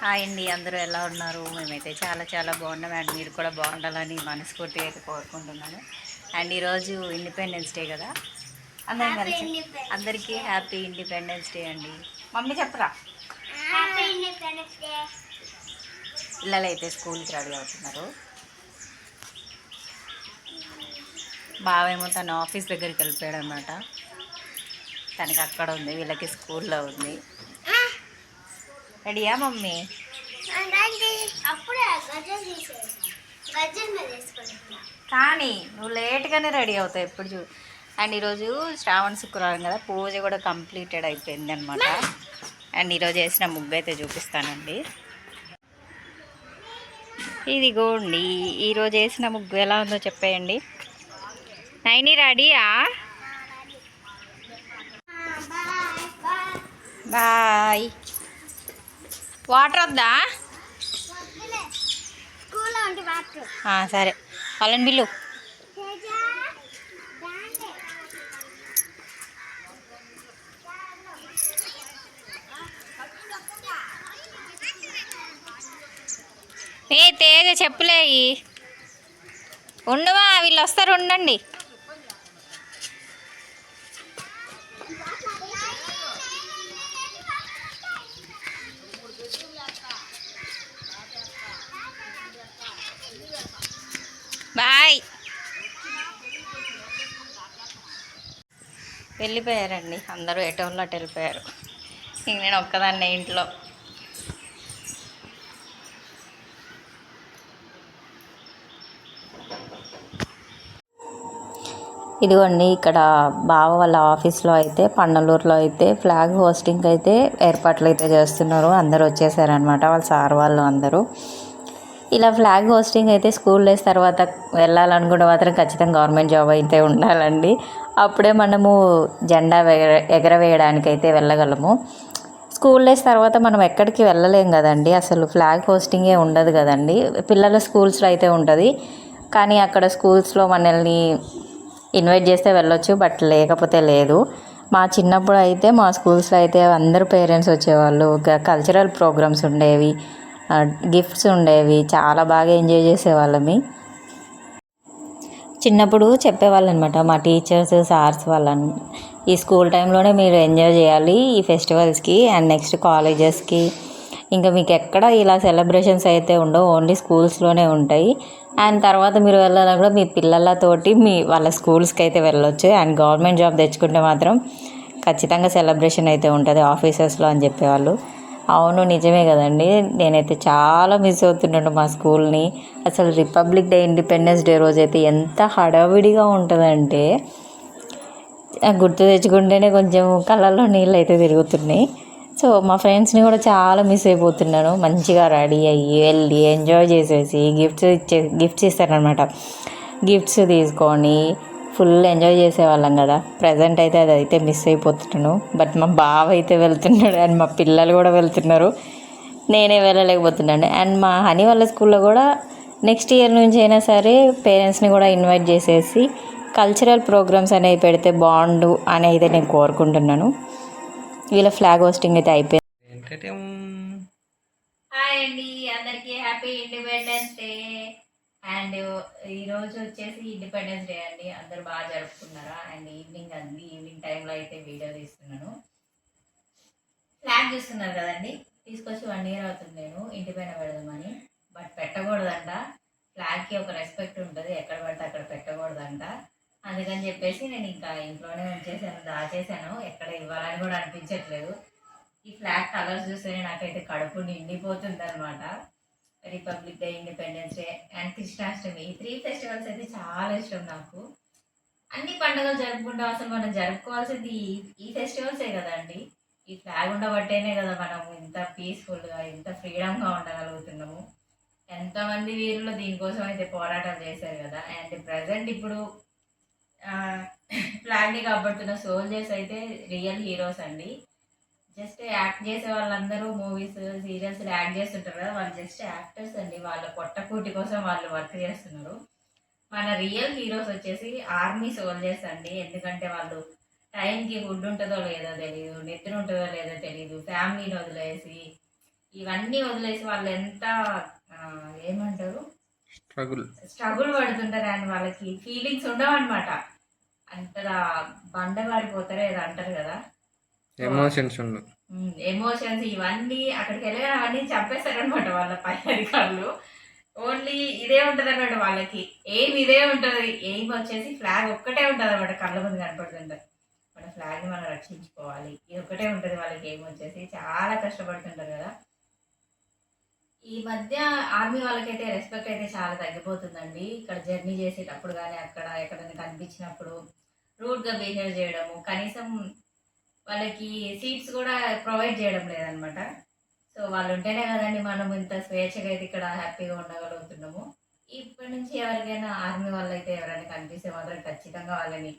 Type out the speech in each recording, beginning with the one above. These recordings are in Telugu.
హాయ్ అండి అందరూ ఎలా ఉన్నారు? మేమైతే చాలా చాలా బాగున్నాం అండ్ మీరు కూడా బాగుండాలని మనస్ఫూర్తిగా అయితే కోరుకుంటున్నాను. అండ్ ఈరోజు ఇండిపెండెన్స్ డే కదా? అందరం కలిసి అందరికీ హ్యాపీ ఇండిపెండెన్స్ డే అండి. మమ్మీ చెప్పరా? పిల్లలు అయితే స్కూల్కి రెడీ అవుతున్నారు. బావేమో తన ఆఫీస్ దగ్గరికి వెళ్ళిపోయాడు అనమాట తనకి అక్కడ ఉంది వీళ్ళకి స్కూల్లో ఉంది. రెడీయా మమ్మీ? కానీ నువ్వు లేట్గానే రెడీ అవుతావు ఎప్పుడు చూ అండ్ ఈరోజు శ్రావణ శుక్రవారం కదా పూజ కూడా కంప్లీటెడ్ అయిపోయింది అనమాట అండ్ ఈరోజు వేసిన ముగ్గు అయితే చూపిస్తానండి. ఇదిగోండి ఈరోజు వేసిన ముగ్గు ఎలా ఉందో చెప్పేయండి. నైని రెడీయా? బాయ్. వాటర్ వద్దా? సరే. వాళ్ళని బిల్లు ఏ తేజ చెప్పులేయి ఉండవా వీళ్ళు వస్తారు ఉండండి. వెళ్ళిపోయారండి. అందరూ ఎటోళ్ళు అటు వెళ్ళిపోయారు. ఇంక నేను ఒక్కదాన్నే ఇంట్లో. ఇదిగోండి ఇక్కడ బావ వాళ్ళ ఆఫీస్లో అయితే పండలూరులో అయితే ఫ్లాగ్ హోస్టింగ్ అయితే ఏర్పాట్లు అయితే చేస్తున్నారు. అందరూ వచ్చేసారనమాట వాళ్ళ సార్ వాళ్ళు అందరూ. ఇలా ఫ్లాగ్ హోస్టింగ్ అయితే స్కూల్ డేస్ తర్వాత వెళ్ళాలనుకుంటే మాత్రం ఖచ్చితంగా గవర్నమెంట్ జాబ్ అయితే ఉండాలండి. అప్పుడే మనము జెండా ఎగర ఎగరవేయడానికి అయితే వెళ్ళగలము. స్కూల్ డేస్ తర్వాత మనం ఎక్కడికి వెళ్ళలేం కదండి. అసలు ఫ్లాగ్ హోస్టింగే ఉండదు కదండి. పిల్లల స్కూల్స్లో అయితే ఉంటుంది. కానీ అక్కడ స్కూల్స్లో మనల్ని ఇన్వైట్ చేస్తే వెళ్ళొచ్చు బట్ లేకపోతే లేదు. మా చిన్నప్పుడు అయితే మా స్కూల్స్లో అయితే అందరు పేరెంట్స్ వచ్చేవాళ్ళు. కల్చరల్ ప్రోగ్రామ్స్ ఉండేవి. గిఫ్ట్స్ ఉండేవి. చాలా బాగా ఎంజాయ్ చేసేవాళ్ళమి. చిన్నప్పుడు చెప్పేవాళ్ళు అనమాట మా టీచర్స్ సార్స్ వాళ్ళని ఈ స్కూల్ టైంలోనే మీరు ఎంజాయ్ చేయాలి ఈ ఫెస్టివల్స్కి అండ్ నెక్స్ట్ కాలేజెస్కి ఇంకా మీకు ఎక్కడ ఇలా సెలబ్రేషన్స్ అయితే ఉండవు ఓన్లీ స్కూల్స్లోనే ఉంటాయి. అండ్ తర్వాత మీరు వెళ్ళాలని కూడా మీ పిల్లలతోటి మీ వాళ్ళ స్కూల్స్కి అయితే వెళ్ళొచ్చు. అండ్ గవర్నమెంట్ జాబ్ తెచ్చుకుంటే మాత్రం ఖచ్చితంగా సెలబ్రేషన్ అయితే ఉంటుంది ఆఫీసెస్లో అని చెప్పేవాళ్ళు. అవును నిజమే కదండి. నేనైతే చాలా మిస్ అవుతున్నాను మా స్కూల్ని. అసలు రిపబ్లిక్ డే ఇండిపెండెన్స్ డే రోజు అయితే ఎంత హడావిడిగా ఉంటుందంటే ఆ గుర్తు తెచ్చుకుంటేనే కొంచెం కళ్ళల్లో నీళ్ళు అయితే తిరుగుతున్నాయి. సో మా ఫ్రెండ్స్ని కూడా చాలా మిస్ అయిపోతున్నాను. మంచిగా రెడీ అయ్యి వెళ్ళి ఎంజాయ్ చేసేసి గిఫ్ట్స్ ఇచ్చే గిఫ్ట్స్ ఇస్తారనమాట గిఫ్ట్స్ తీసుకొని ఫుల్ ఎంజాయ్ చేసేవాళ్ళం కదా. ప్రజెంట్ అయితే అది అయితే మిస్ అయిపోతున్నాను బట్ మా బావ అయితే వెళ్తున్నాడు అండ్ మా పిల్లలు కూడా వెళ్తున్నారు. నేనే వెళ్ళలేకపోతున్నాను. అండ్ మా హనీ వాళ్ళ స్కూల్లో కూడా నెక్స్ట్ ఇయర్ నుంచి అయినా సరే పేరెంట్స్ని కూడా ఇన్వైట్ చేసేసి కల్చరల్ ప్రోగ్రామ్స్ అనేవి పెడితే బాగుండు అని అయితే నేను కోరుకుంటున్నాను. వీళ్ళ ఫ్లాగ్ హోస్టింగ్ అయితే అయిపోయింది. ఏంటంటే హాయ్ అండి అందరికీ హ్యాపీ ఇండిపెండెన్స్ డే అండ్ ఈరోజు వచ్చేసి ఇండిపెండెన్స్ డే అండి. అందరూ బాగా జరుపుకున్నారా? అండ్ ఈవినింగ్ అండి ఈవినింగ్ టైంలో అయితే వీడియో తీస్తున్నాను. ఫ్లాగ్ చూస్తున్నారు కదండి? తీసుకొచ్చి వన్ ఇయర్ అవుతుంది నేను ఇంటి పైన పెడదామని. బట్ పెట్టకూడదంట. ఫ్లాగ్కి ఒక రెస్పెక్ట్ ఉంటుంది. ఎక్కడ పడితే అక్కడ పెట్టకూడదంట. అందుకని చెప్పేసి నేను ఇంకా ఇంట్లోనే ఉంచేసాను దాచేసాను ఎక్కడ ఇవ్వాలని కూడా అనిపించట్లేదు. ఈ ఫ్లాగ్ కలర్స్ చూస్తేనే నాకైతే కడుపు నిండిపోతుంది అనమాట Republic Day Independence Day and Krishnashtami ఈ త్రీ ఫెస్టివల్స్ అయితే చాలా ఇష్టం నాకు. అన్ని పండుగలు జరుపుకుంటాం అసలు మనం జరుపుకోవాల్సింది ఈ ఈ ఫెస్టివల్సే కదండి. ఈ ఫ్లాగ్ ఉండబట్టేనే కదా మనం ఇంత పీస్ఫుల్గా ఇంత ఫ్రీడమ్గా ఉండగలుగుతున్నాము. ఎంతమంది వీరులు దీనికోసం అయితే పోరాటాలు చేశారు కదా. అండ్ ప్రజెంట్ ఇప్పుడు ఫ్లాగ్ని కాబడుతున్న సోల్జర్స్ అయితే రియల్ హీరోస్ అండి. జస్ట్ యాక్ట్ చేసే వాళ్ళందరూ మూవీస్ సీరియల్స్ యాక్ట్ చేస్తుంటారు కదా. వాళ్ళు జస్ట్ యాక్టర్స్ అండి. వాళ్ళ పొట్టకూటి కోసం వాళ్ళు వర్క్ చేస్తున్నారు. మన రియల్ హీరోస్ వచ్చేసి ఆర్మీ సోల్జర్స్ అండి. ఎందుకంటే వాళ్ళు టైంకి ఫుడ్ ఉంటుందో లేదో తెలియదు నిద్ర ఉంటుందో లేదో తెలియదు ఫ్యామిలీని వదిలేసి ఇవన్నీ వదిలేసి వాళ్ళు ఎంత ఏమంటారు? స్ట్రగుల్. స్ట్రగుల్ పడుతుంటారు అండ్ వాళ్ళకి. ఫీలింగ్స్ ఉండవన్నమాట. అంతగా బండ పడిపోతారు ఏదో అంటారు కదా. ఎమోషన్స్ ఎమోషన్స్ ఇవన్నీ అక్కడికి వెళ్ళగానే అవన్నీ చంపేస్తారు అనమాట వాళ్ళ పై అధికారులు. ఓన్లీ ఇదే ఉంటుంది అనమాట వాళ్ళకి. ఏం ఇదే ఉంటుంది? ఏం వచ్చేసి ఫ్లాగ్ ఒక్కటే ఉంటుంది అనమాట కళ్ళ ముందు కనపడుతుంటారు మన ఫ్లాగ్ మనం రక్షించుకోవాలి. ఇది ఒక్కటే ఉంటుంది వాళ్ళకి ఏం వచ్చేసి. చాలా కష్టపడుతుంటారు కదా. ఈ మధ్య ఆర్మీ వాళ్ళకైతే రెస్పెక్ట్ అయితే చాలా తగ్గిపోతుందండి. ఇక్కడ జర్నీ చేసేటప్పుడు కానీ అక్కడ ఎక్కడైనా కనిపించినప్పుడు రూడ్గా బిహేవ్ చేయడము కనీసం వాళ్ళకి సీట్స్ కూడా ప్రొవైడ్ చేయడం లేదనమాట సో వాళ్ళు ఉంటేనే కదండి మనం ఇంత స్వేచ్ఛగా అయితే ఇక్కడ హ్యాపీగా ఉండగలుగుతున్నాము. ఇప్పటి నుంచి ఎవరికైనా ఆర్మీ వాళ్ళు అయితే ఎవరైనా కనిపిస్తే మాత్రం ఖచ్చితంగా వాళ్ళని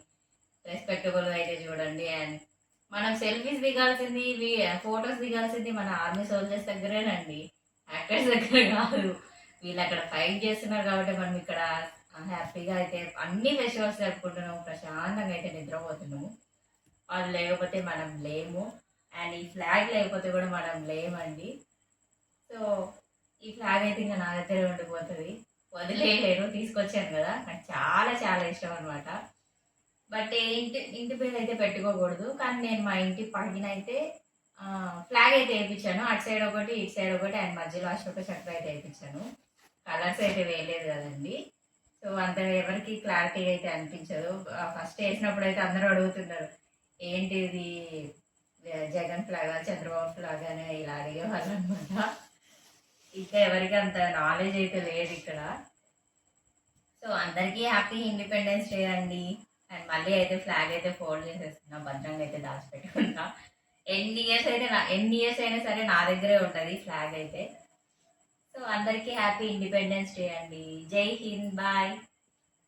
రెస్పెక్టబుల్గా అయితే చూడండి. అండ్ మనం సెల్ఫీస్ దిగాల్సింది ఫొటోస్ దిగాల్సింది మన ఆర్మీ సోల్జర్స్ దగ్గరేనండి. యాక్టర్స్ దగ్గర కాదు. వీళ్ళు అక్కడ ఫైట్ చేస్తున్నారు కాబట్టి మనం ఇక్కడ హ్యాపీగా అయితే అన్ని ఫెస్టివల్స్ జరుపుకుంటున్నాము. ప్రశాంతంగా అయితే నిద్రపోతున్నాము. వాళ్ళు లేకపోతే మనం లేము. అండ్ ఈ ఫ్లాగ్ లేకపోతే కూడా మనం లేమండి. సో ఈ ఫ్లాగ్ అయితే ఇంకా నా దగ్గర ఉండిపోతుంది. వదిలేయలేను తీసుకొచ్చాను కదా. నాకు చాలా చాలా ఇష్టం అనమాట బట్ ఇంటి ఇంటి పేరు అయితే పెట్టుకోకూడదు. కానీ నేను మా ఇంటి పైన అయితే ఫ్లాగ్ అయితే వేయించాను. అటు సైడ్ ఒకటి ఇటు సైడ్ ఒకటి అండ్ మధ్యలో అశోక చక్ర అయితే వేయించాను. కలర్స్ అయితే వేయలేదు కదండి. సో అంత ఎవరికి క్లారిటీ అయితే అనిపించదు. ఫస్ట్ వేసినప్పుడు అయితే అందరూ అడుగుతున్నారు ఏంటి ఇది జగన్ ఫ్లాగా చంద్రబాబు ఫ్లాగ్ అని ఇలా అడిగేవాళ్ళు అనమాట ఇంకా ఎవరికి అంత నాలెడ్జ్ అయితే లేదు ఇక్కడ. సో అందరికీ హ్యాపీ ఇండిపెండెన్స్ డే అండి. అండ్ మళ్ళీ అయితే ఫ్లాగ్ అయితే ఫోల్డ్ చేసేస్తున్నా. భద్రంగా అయితే దాచిపెట్టుకుంటా ఎన్ని ఇయర్స్ అయితే నా ఎన్ని ఇయర్స్ అయినా సరే నా దగ్గరే ఉంటుంది ఫ్లాగ్ అయితే. సో అందరికీ హ్యాపీ ఇండిపెండెన్స్ డే అండి. జై హింద్. బాయ్.